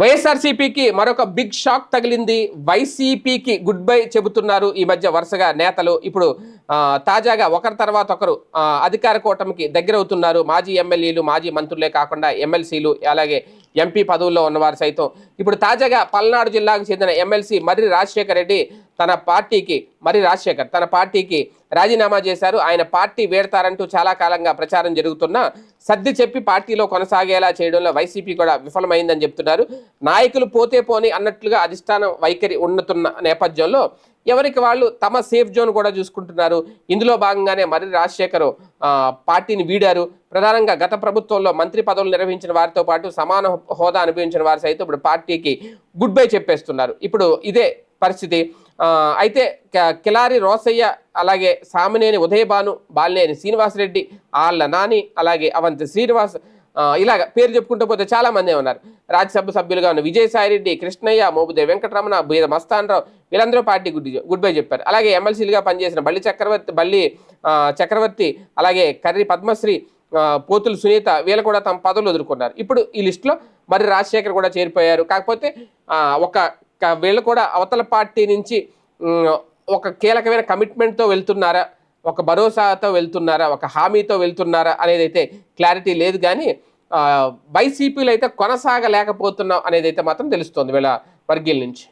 వైఎస్ఆర్సీపీకి మరొక big shock తగిలింది. వైసీపీకి గుడ్ బై చెబుతున్నారు ఈ మధ్య వరుసగా నేతలు. ఇప్పుడు తాజాగా ఒకరి తర్వాత ఒకరు అధికార కూటమికి దగ్గరవుతున్నారు. మాజీ ఎమ్మెల్యేలు మాజీ మంత్రులే కాకుండా ఎమ్మెల్సీలు అలాగే ఎంపీ పదవుల్లో ఉన్నవారు సైతం. ఇప్పుడు తాజాగా పల్నాడు జిల్లాకు చెందిన ఎమ్మెల్సీ మర్రి రాజశేఖర్ రెడ్డి తన పార్టీకి మర్రి రాజశేఖర్ తన పార్టీకి రాజీనామా చేశారు. ఆయన పార్టీ వేడతారంటూ చాలా కాలంగా ప్రచారం జరుగుతున్నా సర్ది చెప్పి పార్టీలో కొనసాగేలా చేయడంలో వైసీపీ కూడా విఫలమైందని చెప్తున్నారు. నాయకులు పోతే పోని అన్నట్లుగా అధిష్టానం వైఖరి ఉన్నతున్న నేపథ్యంలో ఎవరికి వాళ్ళు తమ సేఫ్ జోన్ కూడా చూసుకుంటున్నారు. ఇందులో భాగంగానే మర్రి రాజశేఖర్ పార్టీని వీడారు. ప్రధానంగా గత ప్రభుత్వంలో మంత్రి పదవులు నిర్వహించిన వారితో పాటు సమాన హోదా అనుభవించిన వారు సైతం ఇప్పుడు పార్టీకి గుడ్ బై చెప్పేస్తున్నారు. ఇప్పుడు ఇదే పరిస్థితి. అయితే క- కిలారి రోసయ్య అలాగే సామినేని ఉదయభాను బాలినేని శ్రీనివాసరెడ్డి ఆళ్ళ నాని అలాగే అవంతి శ్రీనివాస్ ఇలాగ పేరు చెప్పుకుంటూ పోతే చాలా మంది ఉన్నారు. రాజ్యసభ సభ్యులుగా ఉన్న విజయసాయిరెడ్డి కృష్ణయ్య మోబుదేవి వెంకటరమణ బీద మస్తానరావు వీళ్ళందరూ పార్టీ గుడ్ గుడ్ బై చెప్పారు. అలాగే ఎమ్మెల్సీలుగా పనిచేసిన బల్లి చక్రవర్తి బల్లి చక్రవర్తి అలాగే కర్రి పద్మశ్రీ పోతులు సునీత వీళ్ళు కూడా తమ పదవులు వదులుకున్నారు ఇప్పుడు ఈ లిస్టులో మరి రాజశేఖర్ కూడా చేరిపోయారు. కాకపోతే ఒక వీళ్ళు కూడా అవతల పార్టీ నుంచి ఒక కీలకమైన కమిట్మెంట్తో వెళ్తున్నారా? ఒక భరోసాతో వెళ్తున్నారా? ఒక హామీతో వెళ్తున్నారా? అనేది అయితే క్లారిటీ లేదు కానీ వైసీపీలు వైసీపీలో అయితే కొనసాగలేకపోతున్నాం అనేది అయితే మాత్రం తెలుస్తోంది వీళ్ళ వర్గీల నుంచి.